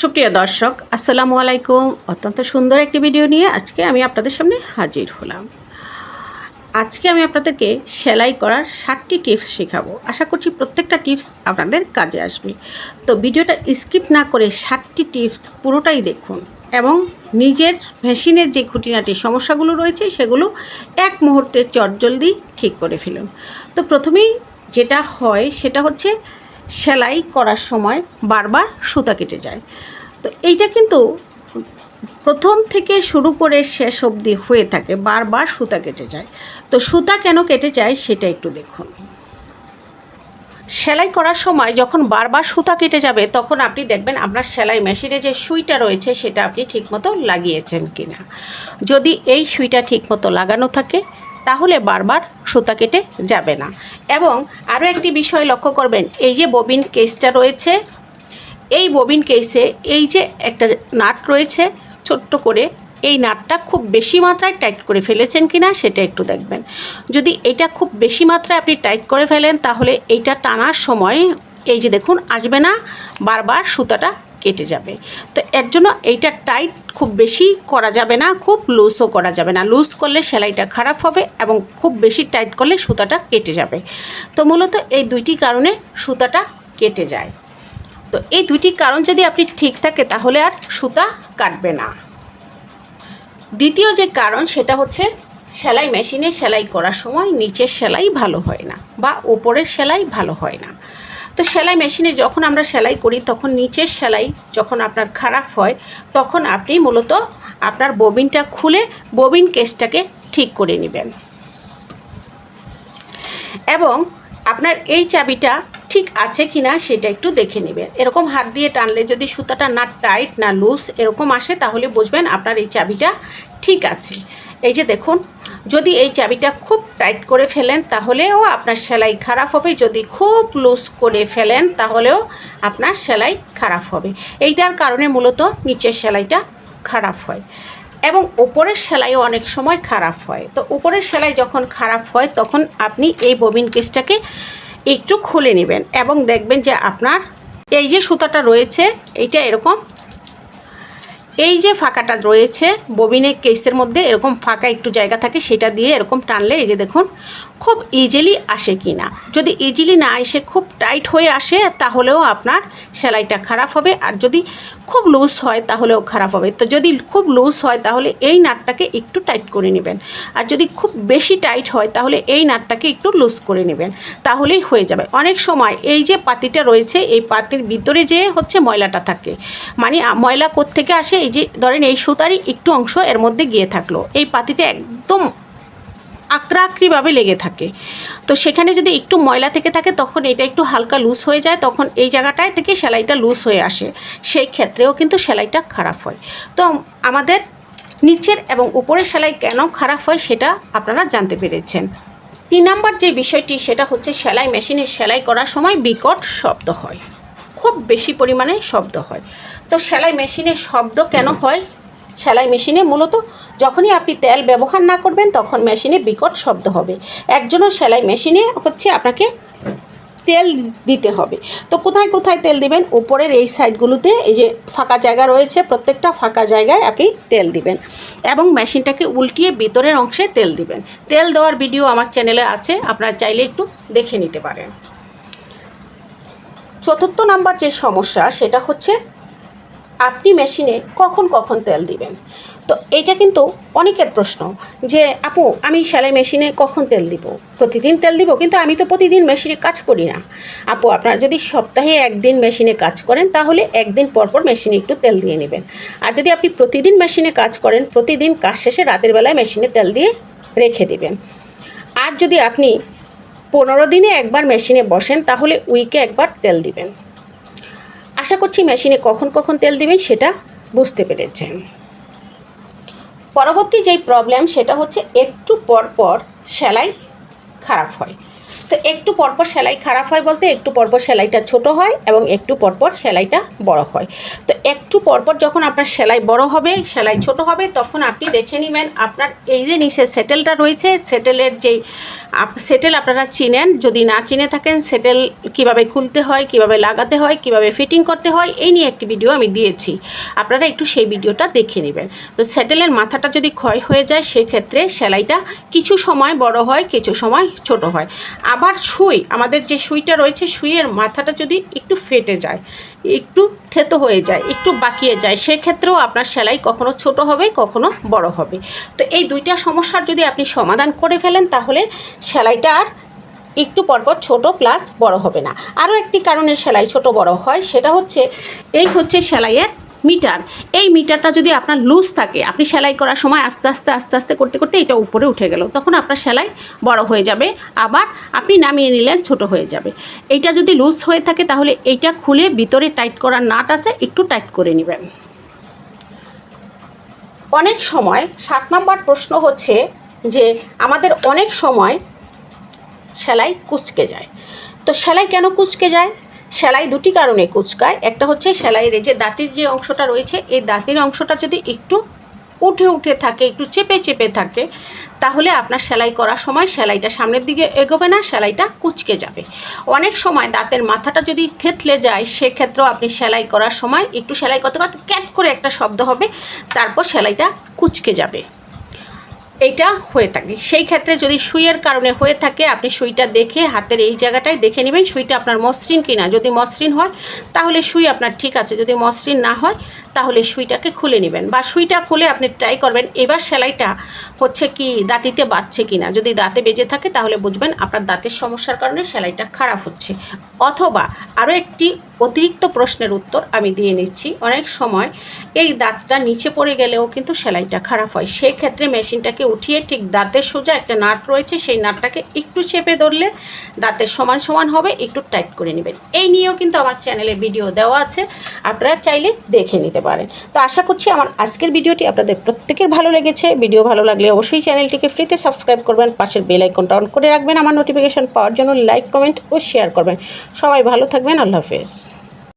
সুপ্রিয় দর্শক, আসসালামু আলাইকুম। অত্যন্ত সুন্দর একটি ভিডিও নিয়ে আজকে আমি আপনাদের সামনে হাজির হলাম। আজকে আমি আপনাদেরকে সেলাই করার ষাটটি টিপস শেখাবো। আশা করছি প্রত্যেকটা টিপস আপনাদের কাজে আসবে। তো ভিডিওটা স্কিপ না করে ষাটটি টিপস পুরোটাই দেখুন এবং নিজের মেশিনের যে খুঁটিনাটি সমস্যাগুলো রয়েছে, সেগুলো এক মুহূর্তে চটজলদি ঠিক করে ফেলুন। তো প্রথমেই যেটা হয়, সেটা হচ্ছে সেলাই করার সময় বারবার সুতা কেটে যায়। তো এইটা কিন্তু প্রথম থেকে শুরু করে শেষ অবধি হয়ে থাকে, বারবার সুতা কেটে যায়। তো সুতা কেন কেটে যায় সেটা একটু দেখুন। সেলাই করার সময় যখন বারবার সুতা কেটে যাবে, তখন আপনি দেখবেন আপনার সেলাই মেশিনে যে সুইটা রয়েছে, সেটা আপনি ঠিকমতো লাগিয়েছেন কিনা। যদি এই সুইটা ঠিকমতো লাগানো থাকে তাহলে বারবার সুতা কেটে যাবে না। এবং আরও একটি বিষয় লক্ষ্য করবেন, এই যে ববিন কেসটা রয়েছে, এই ববিন কেসে এই যে একটা নাট রয়েছে, ছোট্ট করে এই নাটটা খুব বেশি মাত্রায় টাইট করে ফেলেছেন কি না সেটা একটু দেখবেন। যদি এটা খুব বেশি মাত্রায় আপনি টাইট করে ফেলেন, তাহলে এইটা টানার সময় এই যে দেখুন, আসবে না, বারবার সুতাটা কেটে যাবে। তো এর জন্য এইটা টাইট খুব বেশি করা যাবে না, খুব লুজও করা যাবে না। লুজ করলে সেলাইটা খারাপ হবে এবং খুব বেশি টাইট করলে সুতাটা কেটে যাবে। তো মূলত এই দুইটি কারণে সুতাটা কেটে যায়। তো এই দুইটি কারণ যদি আপনি ঠিক থাকে তাহলে আর সুতা কাটবে না। দ্বিতীয় যে কারণ সেটা হচ্ছে সেলাই মেশিনে সেলাই করার সময় নিচের সেলাই ভালো হয় না বা ওপরের সেলাই ভালো হয় না। তো সেলাই মেশিনে যখন আমরা সেলাই করি, তখন নিচের সেলাই যখন আপনার খারাপ হয়, তখন আপনি মূলত আপনার ববিনটা খুলে ববিন কেসটাকে ঠিক করে নেবেন। এবং আপনার এই চাবিটা ঠিক আছে কি না সেটা একটু দেখে নেবেন। এরকম হাত দিয়ে টানলে যদি সুতাটা না টাইট, না লুজ এরকম আসে, তাহলে বুঝবেন আপনার এই চাবিটা ঠিক আছে। এই যে দেখুন যদি এই চাবিটা খুব টাইট করে ফেলেন, তাহলেও আপনার সেলাই খারাপ হবে। যদি খুব লুজ করে ফেলেন, তাহলেও আপনার সেলাই খারাপ হবে। এইটার কারণে মূলত নিচের সেলাইটা খারাপ হয় এবং উপরের সেলাইও অনেক সময় খারাপ হয়। তো উপরের সেলাই যখন খারাপ হয়, তখন আপনি এই ববিন কেসটাকে একটু খুলে নেবেন এবং দেখবেন যে আপনার এই যে সুতাটা রয়েছে, এইটা এরকম এই যে ফাঁকাটা রয়েছে, ববিনের কেসের মধ্যে এরকম ফাঁকা একটু জায়গা থাকে, সেটা দিয়ে এরকম টানলে এই যে দেখুন, খুব ইজিলি আসে কি না যদি ইজিলি না এসে খুব টাইট হয়ে আসে, তাহলেও আপনার সেলাইটা খারাপ হবে। আর যদি খুব লুজ হয়, তাহলেও খারাপ হবে। তো যদি খুব লুজ হয়, তাহলে এই নাটটাকে একটু টাইট করে নেবেন। আর যদি খুব বেশি টাইট হয়, তাহলে এই নাটটাকে একটু লুজ করে নেবেন। তাহলেই হয়ে যাবে। অনেক সময় এই যে পাতিটা রয়েছে, এই পাতির ভিতরে যে হচ্ছে ময়লাটা থাকে মানে ময়লা থেকে আসে এই যে, ধরেন এই সুতারই একটু অংশ এর মধ্যে গিয়ে থাকল। এই পাতিটা একদম আকড়া আকড়িভাবে লেগে থাকে। তো সেখানে যদি একটু ময়লা থেকে থাকে, তখন এটা একটু হালকা লুজ হয়ে যায়, তখন এই জায়গাটায় থেকে সেলাইটা লুজ হয়ে আসে। সেই ক্ষেত্রেও কিন্তু সেলাইটা খারাপ হয়। তো আমাদের নিচের এবং উপরের সেলাই কেন খারাপ হয়, সেটা আপনারা জানতে পেরেছেন। তিন নম্বর যে বিষয়টি, সেটা হচ্ছে সেলাই মেশিনে সেলাই করার সময় বিকট শব্দ হয়। খুব বেশি পরিমাণে শব্দ হয়। তো সেলাই মেশিনে শব্দ কেন হয়? সেলাই মেশিনে মূলত যখনই আপনি তেল ব্যবহার না করবেন তখন মেশিনে বিকট শব্দ হবে। একজনও সেলাই মেশিনে হচ্ছে আপনাকে তেল দিতে হবে। তো কোথায় কোথায় তেল দিবেন? উপরের এই সাইডগুলোতে এই যে ফাঁকা জায়গা রয়েছে প্রত্যেকটা ফাঁকা জায়গায় আপনি তেল দিবেন এবং মেশিনটাকে উল্টিয়ে ভিতরের অংশে তেল দিবেন। তেল দেওয়ার ভিডিও আমার চ্যানেলে আছে আপনারা চাইলে একটু দেখে নিতে পারেন। চতুর্থ নাম্বার যে সমস্যা, সেটা হচ্ছে আপনি মেশিনে কখন কখন তেল দিবেন? তো এইটা কিন্তু অনেকের প্রশ্ন যে, আপু, আমি সেলাই মেশিনে কখন তেল দিব? প্রতিদিন তেল দিব, কিন্তু আমি তো প্রতিদিন মেশিনে কাজ করি না। আপু, আপনারা যদি সপ্তাহে একদিন মেশিনে কাজ করেন, তাহলে একদিন পরপর মেশিনে একটু তেল দিয়ে নেবেন। আর যদি আপনি প্রতিদিন মেশিনে কাজ করেন, প্রতিদিন কাজ শেষে রাতের বেলায় মেশিনে তেল দিয়ে রেখে দেবেন। আর যদি আপনি পনেরো দিনে একবার মেশিনে বসেন, তাহলে উইকে একবার তেল দিবেন। আশা করছি মেশিনে কখন কখন তেল দিবেন সেটা বুঝতে পেরেছেন। পরবর্তী যেই প্রবলেম সেটা হচ্ছে একটু পর পর সেলাই খারাপ হয়। তো একটু পরপর সেলাই খারাপ হয় বলতে একটু পরপর সেলাইটা ছোট হয় এবং একটু পরপর সেলাইটা বড় হয়। তো একটু পরপর যখন আপনার সেলাই বড় হবে, সেলাই ছোট হবে, তখন আপনি দেখে নেবেন আপনার এই যে নিচে সেটেলটা রয়েছে সেটেলের যেই সেটেল আপনারা চিনেন, যদি না চিনে থাকেন সেটেল কীভাবে খুলতে হয়, কীভাবে লাগাতে হয়, কীভাবে ফিটিং করতে হয়, এই নিয়ে একটি ভিডিও আমি দিয়েছি। আপনারা একটু সেই ভিডিওটা দেখে নেবেন। তো সেটেলের মাথাটা যদি ক্ষয় হয়ে যায়, সেক্ষেত্রে সেলাইটা কিছু সময় বড় হয়, কিছু সময় ছোট হয়। আবার সুই আমাদের যে সুইটা রয়েছে সুইয়ের মাথাটা যদি একটু ফেটে যায়, একটু থেতো হয়ে যায়, একটু বাকিয়ে যায়, সেক্ষেত্রেও আপনার সেলাই কখনো ছোট হবে, কখনো বড় হবে। তো এই দুইটা সমস্যার যদি আপনি সমাধান করে ফেলেন, তাহলে সেলাইটা আর একটু পরপর ছোট প্লাস বড় হবে না। আরও একটি কারণে সেলাই ছোট বড় হয়, সেটা হচ্ছে, এই হচ্ছে সেলাইয়ের মিটার। এই মিটারটা যদি আপনার লুজ থাকে, আপনি সেলাই করার সময় আস্তে আস্তে আস্তে আস্তে করতে করতে এটা উপরে উঠে গেল। তখন আপনার সেলাই বড় হয়ে যাবে। আবার আপনি নামিয়ে নিলেন, ছোট হয়ে যাবে। এইটা যদি লুজ হয়ে থাকে, তাহলে এইটা খুলে ভিতরে টাইট করার নাট আছে, একটু টাইট করে নেবেন। অনেক সময় সাত নম্বর প্রশ্ন হচ্ছে যে, আমাদের অনেক সময় সেলাই কুচকে যায়। তো সেলাই কেন কুচকে যায়? সেলাই দুটি কারণে কুচকায়। একটা হচ্ছে সেলাইয়ের যে দাঁতির যে অংশটা রয়েছে, এই দাঁতির অংশটা যদি একটু উঠে উঠে থাকে, একটু চেপে চেপে থাকে, তাহলে আপনার সেলাই করার সময় সেলাইটা সামনের দিকে এগোবে না, সেলাইটা কুচকে যাবে। অনেক সময় দাঁতের মাথাটা যদি থেতলে যায়, সেক্ষেত্রেও আপনি সেলাই করার সময় একটু সেলাই করতে করতে ক্যাট করে একটা শব্দ হবে, তারপর সেলাইটা কুচকে যাবে। এইটা হয়ে থাকে। সেই ক্ষেত্রে যদি সুইয়ের কারণে হয়ে থাকে, আপনি সুইটা দেখে হাতের এই জায়গাটায় দেখে নেবেন, সুইটা আপনার মসৃণ কিনা। যদি মসৃণ হয়, তাহলে সুই আপনার ঠিক আছে। যদি মসৃণ না হয় তাহলে সুইটাকে খুলে নেবেন বা সুইটা খুলে আপনি ট্রাই করবেন। এবার সেলাইটা হচ্ছে কি, দাঁতিতে বাজছে কিনা। যদি দাঁতে বেজে থাকে তাহলে বুঝবেন আপনার দাঁতের সমস্যার কারণে সেলাইটা খারাপ হচ্ছে। অথবা আরও একটি অতিরিক্ত প্রশ্নের উত্তর আমি দিয়ে নিচ্ছি। অনেক সময় এই দাঁতটা নিচে পড়ে গেলেও কিন্তু সেলাইটা খারাপ হয়। সেই ক্ষেত্রে মেশিনটাকে উঠিয়ে ঠিক দাঁতের সোজা একটা নাট রয়েছে, সেই নাটটাকে একটু চেপে ধরলে দাঁতের সমান সমান হবে, একটু টাইট করে নেবেন। এই নিয়েও কিন্তু আমার চ্যানেলে ভিডিও দেওয়া আছে। আপনারা চাইলে দেখে নিতে পারেন। তো আশা করছি আমার আজকের ভিডিওটি আপনাদের প্রত্যেকের ভালো লেগেছে। ভিডিও ভালো লাগলে অবশ্যই চ্যানেলটিকে ফ্রিতে সাবস্ক্রাইব করবেন। পাশের বেল আইকনটা অন করে রাখবেন। আমার নোটিফিকেশন পাওয়ার জন্য লাইক কমেন্ট ও শেয়ার করবেন। সবাই ভালো থাকবেন। আল্লাহ হাফেজ।